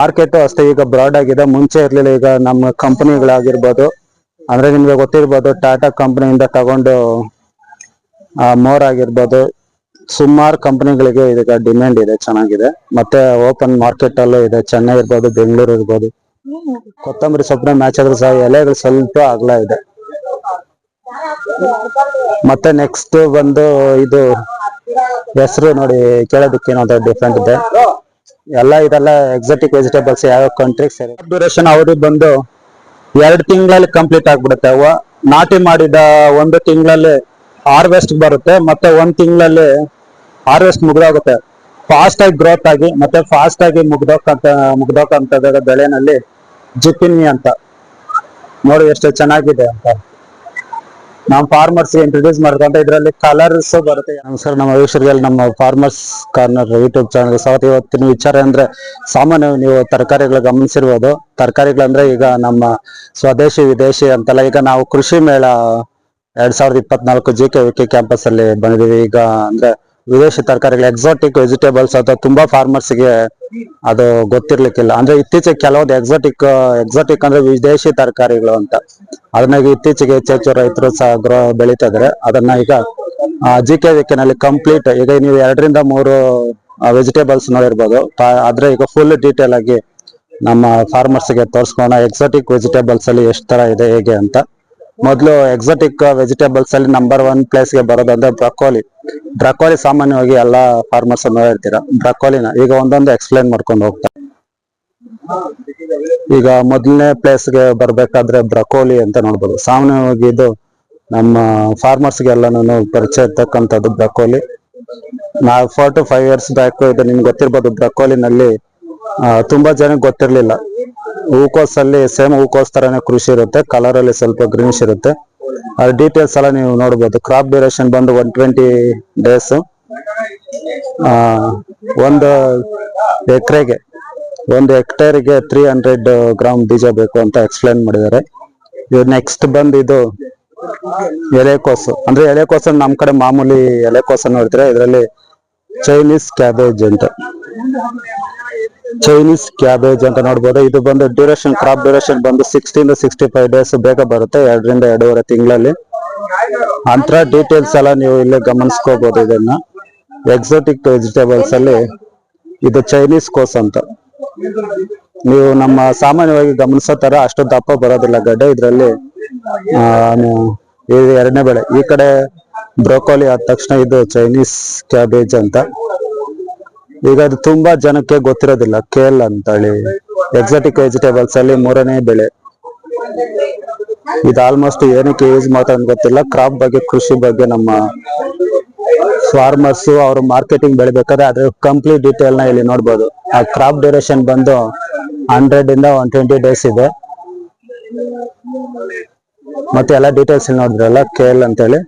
Market ಅಷ್ಟೇ ಈಗ broad ಆಗಿದೆ. ಮುಂಚೆ ಇರ್ಲಿಲ್ಲ, ಈಗ ನಮ್ಮ ಕಂಪನಿಗಳಾಗಿರ್ಬೋದು ಅಂದ್ರೆ ನಿಮ್ಗೆ ಗೊತ್ತಿರ್ಬೋದು ಟಾಟಾ ಕಂಪನಿಯಿಂದ ತಗೊಂಡು ಮೋರ್ ಆಗಿರ್ಬೋದು. ಸುಮಾರು ಕಂಪನಿಗಳಿಗೆ ಇದೀಗ ಡಿಮ್ಯಾಂಡ್ ಇದೆ, ಚೆನ್ನಾಗಿದೆ. ಮತ್ತೆ ಓಪನ್ ಮಾರ್ಕೆಟ್ ಅಲ್ಲೂ ಇದೆ. ಚೆನ್ನೈ ಇರ್ಬೋದು, ಬೆಂಗಳೂರು ಇರ್ಬೋದು. ಕೊತ್ತಂಬರಿ ಸೊಪ್ಪಿನ ಮ್ಯಾಚ್ ಆದ್ರೂ ಸಹ ಎಲೆಗಳು ಸ್ವಲ್ಪ ಅಗಲ ಇದೆ. ಮತ್ತೆ ನೆಕ್ಸ್ಟ್ ಬಂದು ಇದು ಹೆಸರು ನೋಡಿ ಕೇಳೋದಕ್ಕೆ ಏನೋ ಡಿಫ್ರೆಂಟ್ ಇದೆ. ಎಲ್ಲ ಇದೆಲ್ಲ ಎಕ್ಸಾಟಿಕ್ ವೆಜಿಟೇಬಲ್ಸ್ ಯಾವ ಕಂಟ್ರಿ ಡ್ಯೂರೇಷನ್ ಅವ್ರಿಗೆ ಬಂದು ಎರಡು ತಿಂಗಳಲ್ಲಿ ಕಂಪ್ಲೀಟ್ ಆಗ್ಬಿಡುತ್ತೆ. ನಾಟಿ ಮಾಡಿದ ಒಂದು ತಿಂಗಳಲ್ಲಿ ಹಾರ್ವೆಸ್ಟ್ ಬರುತ್ತೆ, ಮತ್ತೆ ಒಂದು ತಿಂಗಳಲ್ಲಿ ಹಾರ್ವೆಸ್ಟ್ ಮುಗ್ದೋಗುತ್ತೆ. ಫಾಸ್ಟ್ ಆಗಿ ಗ್ರೋತ್ ಆಗಿ, ಮತ್ತೆ ಫಾಸ್ಟ್ ಆಗಿ ಮುಗ್ದೋಕಂತ ಮುಗ್ದೋಕಂತ ಬೆಳೆನಲ್ಲಿ ಜಿಪಿನಿ ಅಂತ. ನೋಡಿ ಎಷ್ಟು ಚೆನ್ನಾಗಿದೆ ಅಂತ. ನಾವು ಫಾರ್ಮರ್ಸ್ ಇಂಟ್ರೊಡ್ಯೂಸ್ ಮಾಡ್ಕೊಂತ ಇದ್ರಲ್ಲಿ ಕಲರ್ಸ್ ಬರುತ್ತೆ. ನಮಸ್ಕಾರ, ನಮ್ಮ ವೀಕ್ಷಕರಿಗೆ ನಮ್ಮ ಫಾರ್ಮರ್ಸ್ ಕಾರ್ನರ್ ಯೂಟ್ಯೂಬ್ ಚಾನಲ್ ಸ್ವಾಗತ. ಇವತ್ತಿನ ವಿಚಾರ ಅಂದ್ರೆ ಸಾಮಾನ್ಯ ನೀವು ತರಕಾರಿಗಳು ಗಮನಿಸಿರ್ಬೋದು. ತರಕಾರಿಗಳಂದ್ರೆ ಈಗ ನಮ್ಮ ಸ್ವದೇಶಿ, ವಿದೇಶಿ ಅಂತೆಲ್ಲ ಈಗ ನಾವು ಕೃಷಿ ಮೇಳ ಎರಡ್ ಸಾವಿರದ ಇಪ್ಪತ್ನಾಲ್ಕು ಜಿ ಕೆ ವಿಕೆ ಕ್ಯಾಂಪಸ್ ಅಲ್ಲಿ ಬಂದಿದೀವಿ ಈಗ ಅಂದ್ರೆ ವಿದೇಶಿ ತರಕಾರಿಗಳು ಎಕ್ಸಾಟಿಕ್ ವೆಜಿಟೇಬಲ್ಸ್ ಅಥವಾ ತುಂಬಾ ಫಾರ್ಮರ್ಸ್ಗೆ ಅದು ಗೊತ್ತಿರ್ಲಿಕ್ಕಿಲ್ಲ. ಅಂದ್ರೆ ಇತ್ತೀಚೆಗೆ ಕೆಲವೊಂದು ಎಕ್ಸಾಟಿಕ್ ಎಕ್ಸಾಟಿಕ್ ಅಂದ್ರೆ ವಿದೇಶಿ ತರಕಾರಿಗಳು ಅಂತ. ಅದನ್ನ ಇತ್ತೀಚೆಗೆ ಹೆಚ್ಚೆಚ್ಚು ರೈತರು ಸಹ ಗ್ರೋ ಬೆಳೀತಾ ಅದನ್ನ ಈಗ ಜಿ ಕೆ ನಲ್ಲಿ ಕಂಪ್ಲೀಟ್ ಈಗ ನೀವು ಎರಡರಿಂದ ಮೂರು ವೆಜಿಟೇಬಲ್ಸ್ ನೋಡಿರ್ಬೋದು. ಆದ್ರೆ ಈಗ ಫುಲ್ ಡೀಟೇಲ್ ಆಗಿ ನಮ್ಮ ಫಾರ್ಮರ್ಸ್ಗೆ ತೋರಿಸ್ಕೋಣ ಎಕ್ಸಾಟಿಕ್ ವೆಜಿಟೇಬಲ್ಸ್ ಅಲ್ಲಿ ಎಷ್ಟು ತರ ಇದೆ, ಹೇಗೆ ಅಂತ. ಮೊದಲು ಎಕ್ಸಾಟಿಕ್ ವೆಜಿಟೇಬಲ್ಸ್ ಅಲ್ಲಿ ನಂಬರ್ ಒನ್ ಪ್ಲೇಸ್ಗೆ ಬರೋದಂದ್ರೆ ಬ್ರಕೋಲಿ ಬ್ರಕೋಲಿ ಸಾಮಾನ್ಯವಾಗಿ ಎಲ್ಲ ಫಾರ್ಮರ್ಸ್ ನೋಡಿರ್ತೀರ ಬ್ರಕೋಲಿನ ಈಗ ಒಂದೊಂದು ಎಕ್ಸ್ಪ್ಲೈನ್ ಮಾಡ್ಕೊಂಡು ಹೋಗ್ತಾರೆ ಈಗ ಮೊದಲನೇ ಪ್ಲೇಸ್ಗೆ ಬರ್ಬೇಕಾದ್ರೆ ಬ್ರಕೋಲಿ ಅಂತ ನೋಡ್ಬೋದು. ಸಾಮಾನ್ಯವಾಗಿ ಇದು ನಮ್ಮ ಫಾರ್ಮರ್ಸ್ ಗೆಲ್ಲಾನು ಪರಿಚಯ ಇರ್ತಕ್ಕಂಥದ್ದು ಬ್ರಕೋಲಿ ನಾವು four to five years back ಇದು ನಿಮ್ಗೆ ಗೊತ್ತಿರ್ಬೋದು ಬ್ರಕೋಲಿನಲ್ಲಿ ತುಂಬಾ ಜನಕ್ಕೆ ಗೊತ್ತಿರ್ಲಿಲ್ಲ. ಹೂಕೋಸ್ ಅಲ್ಲಿ ಸೇಮ್ ಹೂಕೋಸ್ ತರನೇ ಕೃಷಿ ಇರುತ್ತೆ ಕಲರ್ ಅಲ್ಲಿ ಸ್ವಲ್ಪ ಗ್ರೀನಿಶ್ ಇರುತ್ತೆ. ಅದ್ರ ಡೀಟೇಲ್ಸ್ ಎಲ್ಲ ನೀವು ನೋಡಬಹುದು ಕ್ರಾಪ್ ಡ್ಯೂರೇಷನ್ ಬಂದು ಒನ್ ಟ್ವೆಂಟಿ ಡೇಸ್ ಒಂದು ಎಕರೆಗೆ, ಒಂದು ಹೆಕ್ಟೇರ್ಗೆ ತ್ರೀ ಹಂಡ್ರೆಡ್ ಗ್ರಾಮ್ ಬೀಜ ಬೇಕು ಅಂತ ಎಕ್ಸ್ಪ್ಲೈನ್ ಮಾಡಿದ್ದಾರೆ. ಇವ್ ನೆಕ್ಸ್ಟ್ ಬಂದು ಇದು ಎಲೆಕೋಸು. ಅಂದ್ರೆ ಎಲೆಕೋಸು ನಮ್ ಕಡೆ ಮಾಮೂಲಿ ಎಲೆಕೋಸು ನೋಡ್ತೀರಾ? ಇದರಲ್ಲಿ ಚೈನೀಸ್ ಕ್ಯಾಬೇಜ್ ಅಂತ. ಚೈನೀಸ್ ಕ್ಯಾಬೇಜ್ ಅಂತ ನೋಡ್ಬೋದು. ಇದು ಬಂದು ಡ್ಯೂರೇಷನ್ ಕ್ರಾಪ್ ಡ್ಯೂರೇಷನ್ ಬಂದು ಸಿಕ್ಸ್ಟಿಂದ ಸಿಕ್ಸ್ಟಿ ಫೈವ್ ಡೇಸ್ ಬೇಗ ಬರುತ್ತೆ, ಎರಡರಿಂದ ಎರಡೂವರೆ ತಿಂಗಳಲ್ಲಿ. ಅಂತರ ಡೀಟೇಲ್ಸ್ ಎಲ್ಲ ನೀವು ಇಲ್ಲೇ ಗಮನಿಸ್ಕೋಬಹುದು ಇದನ್ನ. ಎಕ್ಸೋಟಿಕ್ ವೆಜಿಟೇಬಲ್ಸ್ ಅಲ್ಲಿ ಇದು ಚೈನೀಸ್ ಕೋಸ್ ಅಂತ. ನೀವು ನಮ್ಮ ಸಾಮಾನ್ಯವಾಗಿ ಗಮನಿಸೋ ತರ ಅಷ್ಟು ದಪ್ಪ ಬರೋದಿಲ್ಲ ಗಡ್ಡೆ. ಇದರಲ್ಲಿ ಇದು ಎರಡನೇ ಬೆಳೆ. ಈ ಕಡೆ ಬ್ರೋಕೋಲಿ ಆದ ತಕ್ಷಣ ಇದು ಚೈನೀಸ್ ಕ್ಯಾಬೇಜ್ ಅಂತ. ಈಗ ಅದು ತುಂಬಾ ಜನಕ್ಕೆ ಗೊತ್ತಿರೋದಿಲ್ಲ. ಕೇಲ್ ಅಂತೇಳಿ. ಎಕ್ಸಾಟಿಕ್ ವೆಜಿಟೇಬಲ್ಸ್ ಅಲ್ಲಿ ಮೂರನೇ ಬೆಳೆ. ಇದು ಆಲ್ಮೋಸ್ಟ್ ಏನಕ್ಕೆ ಯೂಸ್ ಮಾಡ್ತಾರೆ ಅಂತ ಗೊತ್ತಿಲ್ಲ. ಕ್ರಾಪ್ ಬಗ್ಗೆ, ಕೃಷಿ ಬಗ್ಗೆ ನಮ್ಮ ಫಾರ್ಮರ್ಸ್ ಅವರು ಮಾರ್ಕೆಟಿಂಗ್ ಬೆಳಿಬೇಕಾದ್ರೆ ಅದ್ರ ಕಂಪ್ಲೀಟ್ ಡೀಟೇಲ್ನ ಇಲ್ಲಿ ನೋಡ್ಬೋದು. ಆ ಕ್ರಾಪ್ ಡ್ಯೂರೇಷನ್ ಬಂದು ಹಂಡ್ರೆಡ್ ಇಂದ ಒನ್ ಟ್ವೆಂಟಿ ಡೇಸ್ ಇದೆ. ಮತ್ತೆ ಎಲ್ಲ ಡೀಟೇಲ್ಸ್ ನೋಡಿದ್ರಲ್ಲ? ಕೇಲ್ ಅಂತೇಳಿ.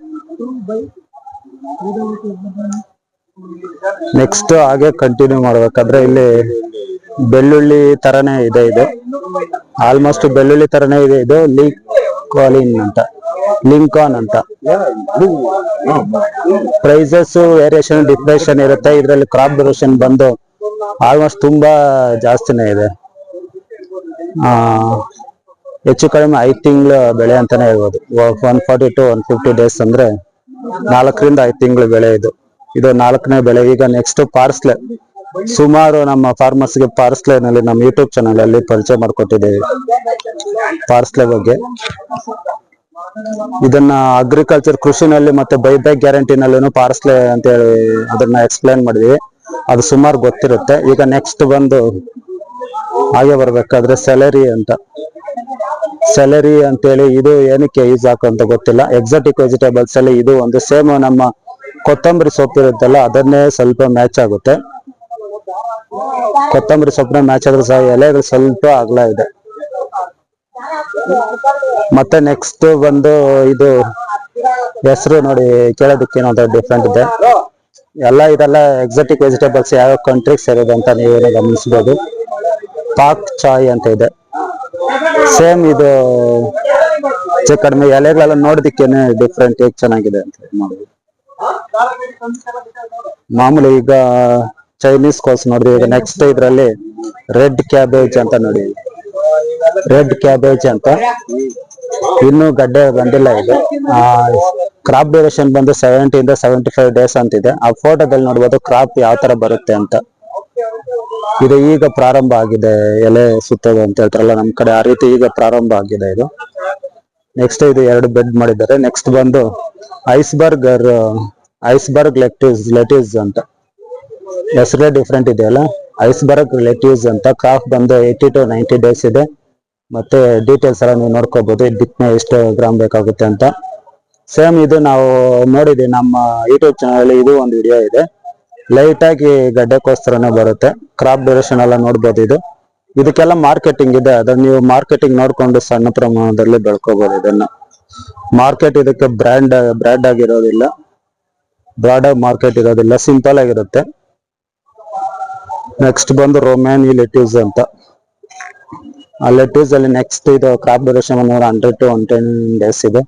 ನೆಕ್ಸ್ಟ್ ಹಾಗೆ ಕಂಟಿನ್ಯೂ ಮಾಡ್ಬೇಕಾದ್ರೆ ಇಲ್ಲಿ ಬೆಳ್ಳುಳ್ಳಿ ತರನೇ ಇದೆ ಇದು. ಆಲ್ಮೋಸ್ಟ್ ಬೆಳ್ಳುಳ್ಳಿ ತರನೇ ಇದೆ ಇದು. ಲಿಂಕಾಲಿನ್ ಅಂತ. ಲಿಂಕಾನ್ ಅಂತ. ಪ್ರೈಸಸ್ ವೇರಿಯೇಷನ್ ಡಿಪ್ರೆಷನ್ ಇರುತ್ತೆ. ಇದರಲ್ಲಿ ಕ್ರಾಪ್ ಡ್ಯೂರೇಷನ್ ಬಂದು ಆಲ್ಮೋಸ್ಟ್ ತುಂಬಾ ಜಾಸ್ತಿನೇ ಇದೆ. ಆ, ಹೆಚ್ಚು ಕಡಿಮೆ ಐದು ತಿಂಗಳು ಬೆಳೆ ಅಂತಾನೆ ಹೇಳ್ಬೋದು. One forty to one fifty days ಅಂದ್ರೆ ನಾಲ್ಕರಿಂದ ಐದು ತಿಂಗಳು ಬೆಳೆ ಇದು. ಇದು ನಾಲ್ಕನೇ ಬೆಳೆ. ಈಗ ನೆಕ್ಸ್ಟ್ ಪಾರ್ಸ್ಲೆ ಸುಮಾರು ನಮ್ಮ ಫಾರ್ಮರ್ಸ್ಗೆ ಪಾರ್ಸ್ಲೆ ನಲ್ಲಿ ನಮ್ಮ ಯೂಟ್ಯೂಬ್ ಚಾನಲ್ ಅಲ್ಲಿ ಪರಿಚಯ ಮಾಡ್ಕೊಟ್ಟಿದ್ದೇವೆ. ಪಾರ್ಸ್ಲೆ ಬಗ್ಗೆ. ಇದನ್ನ ಅಗ್ರಿಕಲ್ಚರ್ ಕೃಷಿನಲ್ಲಿ ಮತ್ತೆ ಬೈಬ್ಯಾಕ್ ಗ್ಯಾರಂಟಿನಲ್ಲೂ ಪಾರ್ಸ್ಲೆ ಅಂತ ಹೇಳಿ ಅದನ್ನ ಎಕ್ಸ್ಪ್ಲೈನ್ ಮಾಡಿದ್ವಿ. ಅದು ಸುಮಾರು ಗೊತ್ತಿರುತ್ತೆ. ಈಗ ನೆಕ್ಸ್ಟ್ ಬಂದು ಹಾಗೆ ಬರ್ಬೇಕಾದ್ರೆ ಸ್ಯಾಲರಿ ಅಂತ. ಸೆಲೆರಿ ಅಂತೇಳಿ ಇದು ಏನಕ್ಕೆ ಯೂಸ್ ಅಂತ ಗೊತ್ತಿಲ್ಲ. ಎಕ್ಸಾಟಿಕ್ ವೆಜಿಟೇಬಲ್ಸ್ ಅಲ್ಲಿ ಇದು ಒಂದು ಸೇಮ್ ನಮ್ಮ ಕೊತ್ತಂಬರಿ ಸೊಪ್ಪು ಇರುತ್ತಲ್ಲ, ಅದನ್ನೇ ಸ್ವಲ್ಪ ಮ್ಯಾಚ್ ಆಗುತ್ತೆ. ಕೊತ್ತಂಬರಿ ಸೊಪ್ಪನ್ನ ಮ್ಯಾಚ್ ಆದ್ರೆ ಸಹ ಎಲೆಗಳು ಸ್ವಲ್ಪ ಅಗಲ ಇದೆ. ಮತ್ತೆ ನೆಕ್ಸ್ಟ್ ಬಂದು ಇದು ಹೆಸರು ನೋಡಿ, ಕೇಳೋದಕ್ಕೆ ಏನೋ ಡಿಫ್ರೆಂಟ್ ಇದೆ. ಎಲ್ಲ ಇದೆಲ್ಲ ಎಕ್ಸಾಟಿಕ್ ವೆಜಿಟೇಬಲ್ಸ್ ಯಾವ ಕಂಟ್ರಿಗೆ ಸೇರಿದೆ ಅಂತ ನೀವೇನು ಗಮನಿಸಬಹುದು ಪಾಕ್ ಚಾಯ್ ಅಂತ ಇದೆ. ಸೇಮ್ ಇದು ಕಡಿಮೆ ಎಲೆಗಳೆಲ್ಲ ನೋಡೋದಕ್ಕೇನೆ ಡಿಫ್ರೆಂಟ್ ಹೇಗ್ ಚೆನ್ನಾಗಿದೆ ಅಂತ ನೋಡ್ಬೋದು ಮಾಮೂಲಿ ಈಗ ಚೈನೀಸ್ ಕೋಸ್ ನೋಡ್ರಿ, ಈಗ ನೆಕ್ಸ್ಟ್ ಇದ್ರಲ್ಲಿ ರೆಡ್ ಕ್ಯಾಬೇಜ್ ಅಂತ ನೋಡಿ. ರೆಡ್ ಕ್ಯಾಬೇಜ್ ಅಂತ. ಇನ್ನು ಗಡ್ಡೆ ಬಂದಿಲ್ಲ ಇದು. ಕ್ರಾಪ್ ಡ್ಯೂರೇಷನ್ ಬಂದು ಸೆವೆಂಟಿ ಇಂದ ಸೆವೆಂಟಿ ಫೈವ್ ಡೇಸ್ ಅಂತಿದೆ. ಆ ಫೋಟೋದಲ್ಲಿ ನೋಡ್ಬೋದು ಕ್ರಾಪ್ ಯಾವ ತರ ಬರುತ್ತೆ ಅಂತ. ಇದು ಈಗ ಪ್ರಾರಂಭ ಆಗಿದೆ, ಎಲೆ ಸುತ್ತೋದು ಅಂತ ಹೇಳ್ತಾರಲ್ಲ, ನಮ್ ಕಡೆ ಆ ರೀತಿ ಈಗ ಪ್ರಾರಂಭ ಆಗಿದೆ ಇದು. ನೆಕ್ಸ್ಟ್ ಇದು ಎರಡು ಬೆಡ್ ಮಾಡಿದ್ದಾರೆ. ನೆಕ್ಸ್ಟ್ ಬಂದು ಐಸ್ಬರ್ಗ್ ಐಸ್ಬರ್ಗ್ ಲೆಟಿಸ್ ಲೆಟಿಸ್ ಅಂತ. ಹೆಸರೇ ಡಿಫ್ರೆಂಟ್ ಇದೆಯಲ್ಲ ಐಸ್ಬರ್ಗ್ ಲೆಟಿಸ್ ಅಂತ. ಕಾಫ್ ಬಂದು ಏಯ್ಟಿ ಟು ನೈಂಟಿ ಡೇಸ್ ಇದೆ. ಮತ್ತೆ ಡೀಟೇಲ್ಸ್ ಎಲ್ಲ ನೀವು ನೋಡ್ಕೋಬಹುದು ಇದಕ್ಕೆ ಎಷ್ಟು ಗ್ರಾಮ್ ಬೇಕಾಗುತ್ತೆ ಅಂತ. ಸೇಮ್ ಇದು ನಾವು ನೋಡಿದ್ವಿ ನಮ್ಮ ಯೂಟ್ಯೂಬ್ ಚಾನಲ್ ಇದು ಒಂದು ವಿಡಿಯೋ ಇದೆ. ಲೈಟ್ ಆಗಿ ಗಡ್ಡೆಗೋಸ್ಕರನೇ ಬರುತ್ತೆ. ಕ್ರಾಪ್ ಡ್ಯೂರೇಷನ್ ಎಲ್ಲ ನೋಡ್ಬೋದು ಇದು. ಇದಕ್ಕೆಲ್ಲ ಮಾರ್ಕೆಟಿಂಗ್ ಇದೆ. ಅದನ್ನ ನೀವು ಮಾರ್ಕೆಟಿಂಗ್ ನೋಡ್ಕೊಂಡು ಸಣ್ಣ ಪ್ರಮಾಣದಲ್ಲಿ ಬೆಳ್ಕೋಬಹುದು ಇದನ್ನ. ಮಾರ್ಕೆಟ್ ಇದಕ್ಕೆ ಬ್ರ್ಯಾಂಡ್ ಬ್ರ್ಯಾಂಡ್ ಆಗಿರೋದಿಲ್ಲ. ಬ್ರಾಡ್ ಮಾರ್ಕೆಟ್ ಇರೋದಿಲ್ಲ. ಸಿಂಪಲ್ ಆಗಿರುತ್ತೆ. ನೆಕ್ಸ್ಟ್ ಬಂದು ರೋಮ್ಯಾನಿ ಲೆಟ್ಯೂಸ್ ಅಂತ. ಆ ಲೆಟ್ಯೂಸ್ ಅಲ್ಲಿ ನೆಕ್ಸ್ಟ್ ಇದು ಕ್ರಾಪ್ ಡ್ಯೂರೇಷನ್ ಒಂದು hundred to one ten days ಇದೆ.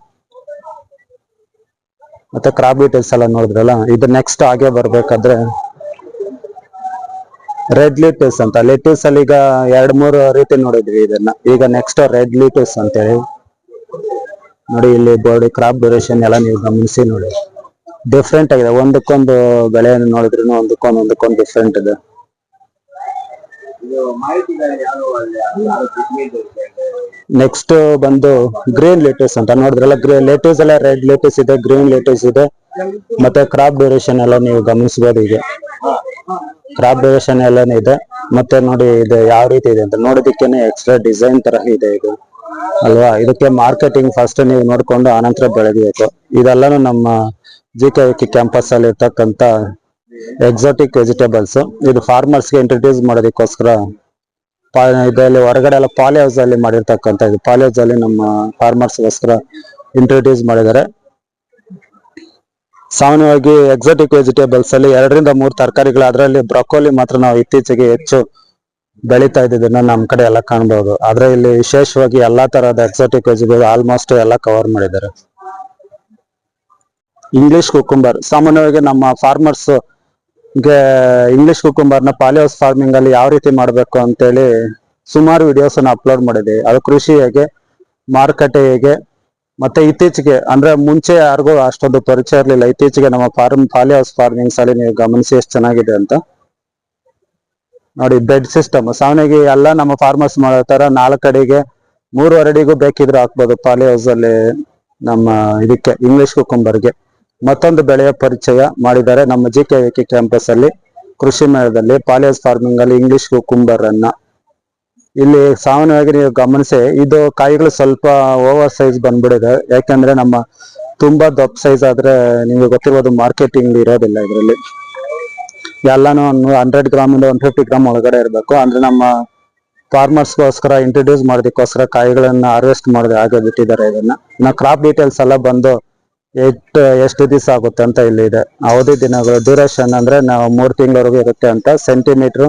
ಮತ್ತೆ ಕ್ರಾಪ್ ಡೀಟೇಲ್ಸ್ ಎಲ್ಲ ನೋಡಿದ್ರಲ್ಲ? ಇದು ನೆಕ್ಸ್ಟ್ ಹಾಗೆ ಬರ್ಬೇಕಾದ್ರೆ ರೆಡ್ ಲೀಟಸ್ ಅಂತ. ಲಿಟಸ್ ಅಲ್ಲಿ ಈಗ ಎರಡ್, ಮೂರು ರೀತಿ ನೋಡಿದ್ವಿ ಇದನ್ನ. ಈಗ ನೆಕ್ಸ್ಟ್ ರೆಡ್ ಲೀಟಸ್ ಅಂತ ಹೇಳಿ ನೋಡಿ, ಇಲ್ಲಿ ಬಾಡಿ ಕ್ರಾಪ್ ಡ್ಯೂರೇಷನ್ ಎಲ್ಲ ನೀವು ಗಮನಿಸಿ ನೋಡಿ. ಡಿಫ್ರೆಂಟ್ ಆಗಿದೆ. ಒಂದಕ್ಕೊಂದು ಬೆಳೆಯನ್ನು ನೋಡಿದ್ರು ಒಂದಕ್ಕೊಂದು ಒಂದಕ್ಕೊಂದು ಡಿಫ್ರೆಂಟ್ ಇದೆ. ನೆಕ್ಸ್ಟ್ ಬಂದು ಗ್ರೀನ್ ಲೇಟಸ್ ಅಂತ. ನೋಡಿದ್ರಲ್ಲ ಲೇಟಸ್ ಎಲ್ಲ ರೆಡ್ ಲೇಟಸ್ ಇದೆ ಗ್ರೀನ್ ಲೇಟಸ್ ಇದೆ. ಮತ್ತೆ ಕ್ರಾಪ್ ಡ್ಯೂರೇಷನ್ ಎಲ್ಲ ನೀವು ಗಮನಿಸಬಹುದು ಈಗ ಕ್ರಾಪ್ ಡ್ಯೂರೇಷನ್ ಎಲ್ಲಾನು ಇದೆ. ಮತ್ತೆ ನೋಡಿ ಇದು ಯಾವ ರೀತಿ ಇದೆ ಅಂತ ನೋಡೋದಕ್ಕೇನೆ ಎಕ್ಸ್ಟ್ರಾ ಡಿಸೈನ್ ತರ ಇದೆ ಇದು. ಅಲ್ವಾ? ಇದಕ್ಕೆ ಮಾರ್ಕೆಟಿಂಗ್ ಫಸ್ಟ್ ನೀವು ನೋಡ್ಕೊಂಡು ಆನಂತರ ಬೆಳೆದಿಬೇಕು ಇದೆಲ್ಲಾನು ನಮ್ಮ ಜಿ ಕೆ ವಿ ಕ್ಯಾಂಪಸ್ ಅಲ್ಲಿ ಇರ್ತಕ್ಕಂತ ಎಕ್ಸಾಟಿಕ್ ವೆಜಿಟೇಬಲ್ಸ್ ಇದು ಫಾರ್ಮರ್ಸ್ಗೆ ಇಂಟ್ರೊಡ್ಯೂಸ್ ಮಾಡೋದಕ್ಕೋಸ್ಕರ ಇದರಲ್ಲಿ ಹೊರಗಡೆ ಎಲ್ಲ ಪಾಲಿ ಹೌಸ್ ಅಲ್ಲಿ ಮಾಡಿರ್ತಕ್ಕಂಥ ಇದು. ಪಾಲಿ ಹೌಸ್ ಅಲ್ಲಿ ನಮ್ಮ ಫಾರ್ಮರ್ಸ್ ಗೋಸ್ಕರ ಇಂಟ್ರೊಡ್ಯೂಸ್ ಮಾಡಿದ್ದಾರೆ. ಸಾಮಾನ್ಯವಾಗಿ ಎಕ್ಸಾಟಿಕ್ ವೆಜಿಟೇಬಲ್ಸ್ ಅಲ್ಲಿ ಎರಡರಿಂದ ಮೂರು ತರಕಾರಿಗಳು, ಅದರಲ್ಲಿ ಬ್ರೊಕೋಲಿ ಮಾತ್ರ ನಾವು ಇತ್ತೀಚೆಗೆ ಹೆಚ್ಚು ಬೆಳೀತಾ ಇದ್ದಿದ್ದನ್ನು ನಮ್ಮ ಕಡೆ ಎಲ್ಲ ಕಾಣಬಹುದು ಆದರೆ ಇಲ್ಲಿ ವಿಶೇಷವಾಗಿ ಎಲ್ಲಾ ತರಹದ ಎಕ್ಸಾಟಿಕ್ ವೆಜಿಟೇಬಲ್ ಆಲ್ಮೋಸ್ಟ್ ಎಲ್ಲ ಕವರ್ ಮಾಡಿದ್ದಾರೆ. ಇಂಗ್ಲಿಷ್ ಕುಕುಂಬರ್ ಸಾಮಾನ್ಯವಾಗಿ ನಮ್ಮ ಫಾರ್ಮರ್ಸ್ಗೆ ಇಂಗ್ಲಿಷ್ ಕುಕುಂಬರ್ನ ಪಾಲಿಹೌಸ್ ಪಾಲಿ ಹೌಸ್ ಫಾರ್ಮಿಂಗ್ ಅಲ್ಲಿ ಯಾವ ರೀತಿ ಮಾಡಬೇಕು ಅಂತೇಳಿ ಸುಮಾರು ವಿಡಿಯೋಸ್ ಅನ್ನು ಅಪ್ಲೋಡ್ ಮಾಡಿದೆ ಅದು ಕೃಷಿ ಹೇಗೆ ಮಾರುಕಟ್ಟೆ ಹೇಗೆ ಮತ್ತೆ ಇತ್ತೀಚೆಗೆ, ಅಂದ್ರೆ ಮುಂಚೆ ಯಾರಿಗೂ ಅಷ್ಟೊಂದು ಪರಿಚಯ ಇರಲಿಲ್ಲ. ಇತ್ತೀಚೆಗೆ ನಮ್ಮ ಫಾರ್ಮ್ ಪಾಲಿ ಹೌಸ್ ಫಾರ್ಮಿಂಗ್ ಅಲ್ಲಿ ನೀವು ಗಮನಿಸಿ ಎಷ್ಟು ಚೆನ್ನಾಗಿದೆ ಅಂತ. ನೋಡಿ, ಬೆಡ್ ಸಿಸ್ಟಮ್. ಸಾಮಾನ್ಯವಾಗಿ ಎಲ್ಲ ನಮ್ಮ ಫಾರ್ಮರ್ಸ್ ಮಾಡೋ ತರ ನಾಲ್ಕು ಅಡಿಗೆ, ಮೂರು ಅಡಿಗೂ ಬೇಕಿದ್ರೆ ಹಾಕ್ಬೋದು ಪಾಲಿ ಹೌಸ್ ಅಲ್ಲಿ ನಮ್ಮ ಇದಕ್ಕೆ ಇಂಗ್ಲಿಷ್ ಕುಕುಂಬರ್ಗೆ ಮತ್ತೊಂದು ಬೆಳೆಯ ಪರಿಚಯ ಮಾಡಿದ್ದಾರೆ ನಮ್ಮ ಜಿ ಕೆ ವಿ ಕ್ಯಾಂಪಸ್ ಅಲ್ಲಿ. ಕೃಷಿ ಮೇಳದಲ್ಲಿ ಪಾಲಿ ಹೌಸ್ ಫಾರ್ಮಿಂಗ್ ಅಲ್ಲಿ ಇಂಗ್ಲಿಷ್ ಕುಕುಂಬರ್ ಅನ್ನ. ಇಲ್ಲಿ ಸಾಮಾನ್ಯವಾಗಿ ನೀವು ಗಮನಿಸಿ, ಇದು ಕಾಯಿಗಳು ಸ್ವಲ್ಪ ಓವರ್ ಸೈಜ್ ಬಂದ್ಬಿಡಿದೆ. ಯಾಕಂದ್ರೆ ನಮ್ಮ ತುಂಬಾ ದೊಡ್ಡ ಸೈಜ್ ಆದ್ರೆ ನಿಮಗೆ ಗೊತ್ತಿರ್ಬೋದು ಮಾರ್ಕೆಟಿಂಗ್ ಇರೋದಿಲ್ಲ ಇದರಲ್ಲಿ. ಎಲ್ಲಾನು ಒಂದು ಹಂಡ್ರೆಡ್ ಗ್ರಾಮ್ ಇಂದ ಒನ್ ಫಿಫ್ಟಿ ಗ್ರಾಮ್ ಒಳಗಡೆ ಇರಬೇಕು. ಅಂದ್ರೆ ನಮ್ಮ ಫಾರ್ಮರ್ಸ್ಗೋಸ್ಕರ ಇಂಟ್ರೊಡ್ಯೂಸ್ ಮಾಡೋದಕ್ಕೋಸ್ಕರ ಕಾಯಿಗಳನ್ನ ಹಾರ್ವೆಸ್ಟ್ ಮಾಡದೆ ಹಾಗೆ ಬಿಟ್ಟಿದ್ದಾರೆ ಇದನ್ನ. ಇನ್ನು ಕ್ರಾಪ್ ಡೀಟೇಲ್ಸ್ ಎಲ್ಲ ಬಂದು ಎಷ್ಟು ಎಷ್ಟು ದಿವಸ ಆಗುತ್ತೆ ಅಂತ ಇಲ್ಲಿ ಇದೆ. ಅವಧಿ ದಿನಗಳು ಡ್ಯೂರೇಷನ್ ಅಂದ್ರೆ ನಾವು ಮೂರು ತಿಂಗಳವರೆಗೂ ಇರುತ್ತೆ ಅಂತ ಸೆಂಟಿಮೀಟರ್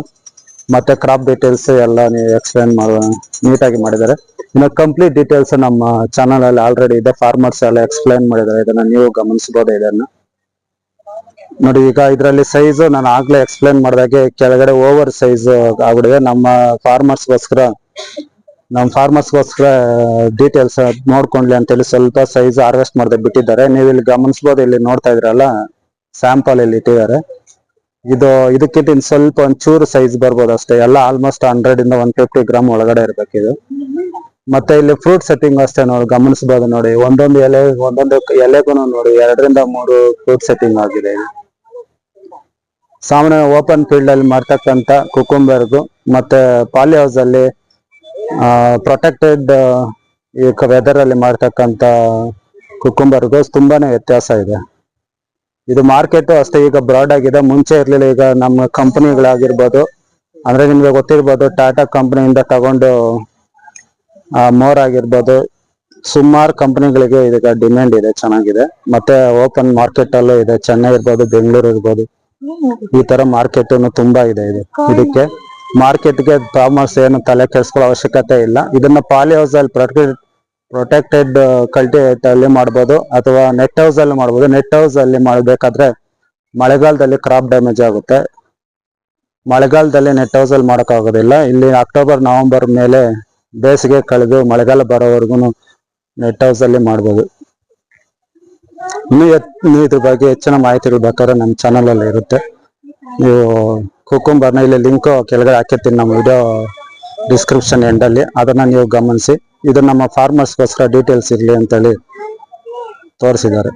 ಮತ್ತೆ ಕ್ರಾಪ್ ಡೀಟೇಲ್ಸ್ ಎಲ್ಲ ನೀವು ಎಕ್ಸ್ಪ್ಲೈನ್ ಮಾಡುವ ನೀಟಾಗಿ ಮಾಡಿದ್ದಾರೆ. ಇನ್ನು ಕಂಪ್ಲೀಟ್ ಡೀಟೇಲ್ಸ್ ನಮ್ಮ ಚಾನಲ್ ಅಲ್ಲಿ ಆಲ್ರೆಡಿ ಇದೆ. ಫಾರ್ಮರ್ಸ್ ಎಲ್ಲ ಎಕ್ಸ್ಪ್ಲೈನ್ ಮಾಡಿದ್ದಾರೆ. ಇದನ್ನ ನೀವು ಗಮನಿಸಬಹುದು ಇದನ್ನ. ನೋಡಿ, ಈಗ ಇದರಲ್ಲಿ ಸೈಜ್ ನಾನು ಆಗ್ಲೇ ಎಕ್ಸ್ಪ್ಲೈನ್ ಮಾಡಿದಾಗೆ ಕೆಳಗಡೆ ಓವರ್ ಸೈಜ್ ಆಗ್ಬಿಡಿದೆ ನಮ್ಮ ಫಾರ್ಮರ್ಸ್ಗೋಸ್ಕರ ನಮ್ಮ ಫಾರ್ಮರ್ಸ್ಗೋಸ್ಕರ ಡೀಟೇಲ್ಸ್ ನೋಡ್ಕೊಂಡ್ಲಿ ಅಂತೇಳಿ ಸ್ವಲ್ಪ ಸೈಜ್ ಹಾರ್ವೆಸ್ಟ್ ಮಾಡ್ದೆ ಬಿಟ್ಟಿದ್ದಾರೆ. ನೀವು ಇಲ್ಲಿ ಗಮನಿಸ್ಬೋದು, ಇಲ್ಲಿ ನೋಡ್ತಾ ಇದ್ರಲ್ಲ ಸ್ಯಾಂಪಲ್ ಇಲ್ಲಿ ಇಟ್ಟಿದ್ದಾರೆ. ಇದು ಇದಕ್ಕಿಂತ ಇನ್ ಸ್ವಲ್ಪ ಒಂಚೂರು ಸೈಜ್ ಬರ್ಬೋದು ಅಷ್ಟೇ. ಎಲ್ಲ ಆಲ್ಮೋಸ್ಟ್ ಹಂಡ್ರೆಡ್ ಇಂದ ಒನ್ ಫಿಫ್ಟಿ ಗ್ರಾಮ್ ಒಳಗಡೆ ಇರ್ಬೇಕು ಇದು. ಮತ್ತೆ ಇಲ್ಲಿ ಫ್ರೂಟ್ ಸೆಟ್ಟಿಂಗ್ ಅಷ್ಟೇ ನೋಡಿ ಗಮನಿಸಬಹುದು ನೋಡಿ. ಒಂದೊಂದು ಎಲೆ, ಒಂದೊಂದು ಎಲೆಗೂ ನೋಡಿ, ಎರಡರಿಂದ ಮೂರು ಫ್ರೂಟ್ ಸೆಟ್ಟಿಂಗ್ ಆಗಿದೆ. ಸಾಮಾನ್ಯ ಓಪನ್ ಫೀಲ್ಡ್ ಅಲ್ಲಿ ಮಾಡ್ತಕ್ಕಂತ ಕುಕುಂಬರ್ಗು ಮತ್ತೆ ಪಾಲಿ ಹೌಸ್ ಅಲ್ಲಿ ಪ್ರೊಟೆಕ್ಟೆಡ್ ಈ ವೆದರ್ ಅಲ್ಲಿ ಮಾಡ್ತಕ್ಕಂತ ಕುಕುಂಬರ್ಗು ತುಂಬಾನೇ ವ್ಯತ್ಯಾಸ ಇದೆ. ಇದು ಮಾರ್ಕೆಟ್ ಅಷ್ಟೇ, ಈಗ ಬ್ರಾಡ್ ಆಗಿದೆ. ಮುಂಚೆ ಇರ್ಲಿಲ್ಲ, ಈಗ ನಮ್ಮ ಕಂಪನಿಗಳಾಗಿರ್ಬೋದು ಅಂದ್ರೆ ನಿಮ್ಗೆ ಗೊತ್ತಿರ್ಬೋದು ಟಾಟಾ ಕಂಪನಿಯಿಂದ ತಗೊಂಡು ಮೋರ್ ಆಗಿರ್ಬೋದು. ಸುಮಾರು ಕಂಪನಿಗಳಿಗೆ ಇದಕ್ಕೆ ಡಿಮ್ಯಾಂಡ್ ಇದೆ, ಚೆನ್ನಾಗಿದೆ. ಮತ್ತೆ ಓಪನ್ ಮಾರ್ಕೆಟ್ ಅಲ್ಲೂ ಇದೆ. ಚೆನ್ನೈ ಇರ್ಬೋದು, ಬೆಂಗಳೂರು ಇರ್ಬೋದು. ಈ ತರ ಮಾರ್ಕೆಟ್ ತುಂಬಾ ಇದೆ ಇದು. ಇದಕ್ಕೆ ಮಾರ್ಕೆಟ್ಗೆ ಫಾರ್ಮರ್ಸ್ ಏನು ತಲೆ ಕೆಡಿಸ್ಕೊಳ್ಳೋ ಅವಶ್ಯಕತೆ ಇಲ್ಲ. ಇದನ್ನ ಪಾಲಿ ಹೌಸ್ ಅಲ್ಲಿ ಪ್ರೊಟೆಕ್ಟೆಡ್ ಕಲ್ಟಿವೇಟ್ ಅಲ್ಲಿ ಮಾಡ್ಬೋದು ಅಥವಾ ನೆಟ್ ಹೌಸ್ ಅಲ್ಲಿ ಮಾಡ್ಬೋದು. ನೆಟ್ ಹೌಸ್ ಅಲ್ಲಿ ಮಾಡಬೇಕಾದ್ರೆ ಮಳೆಗಾಲದಲ್ಲಿ ಕ್ರಾಪ್ ಡ್ಯಾಮೇಜ್ ಆಗುತ್ತೆ. ಮಳೆಗಾಲದಲ್ಲಿ ನೆಟ್ ಹೌಸ್ ಅಲ್ಲಿ ಮಾಡೋಕ್ಕಾಗೋದಿಲ್ಲ. ಇಲ್ಲಿ ಅಕ್ಟೋಬರ್ ನವೆಂಬರ್ ಮೇಲೆ ಬೇಸಿಗೆ ಕಳೆದು ಮಳೆಗಾಲ ಬರೋವರೆಗೂ ನೆಟ್ ಹೌಸ್ ಅಲ್ಲಿ ಮಾಡ್ಬೋದು. ನೀವು ಇದ್ರ ಬಗ್ಗೆ ಹೆಚ್ಚಿನ ಮಾಹಿತಿಗಳು ಬೇಕಾದ್ರೆ ನಮ್ಮ ಚಾನಲ್ ಅಲ್ಲಿ ಇರುತ್ತೆ. ನೀವು ಕುಕುಂಬರ್ನ ಇಲ್ಲಿ ಲಿಂಕ್ ಕೆಳಗಡೆ ಹಾಕಿರ್ತೀನಿ. ನಮ್ಮ ವಿಡಿಯೋ ಡಿಸ್ಕ್ರಿಪ್ಷನ್ ಎಂಡಲ್ಲಿ ಅದನ್ನ ನೀವು ಗಮನಿಸಿ. ಇದು ನಮ್ಮ ಫಾರ್ಮರ್ಸ್ಗೋಸ್ಕರ ಡೀಟೇಲ್ಸ್ ಇರಲಿ ಅಂತೇಳಿ ತೋರಿಸಿದ್ದಾರೆ.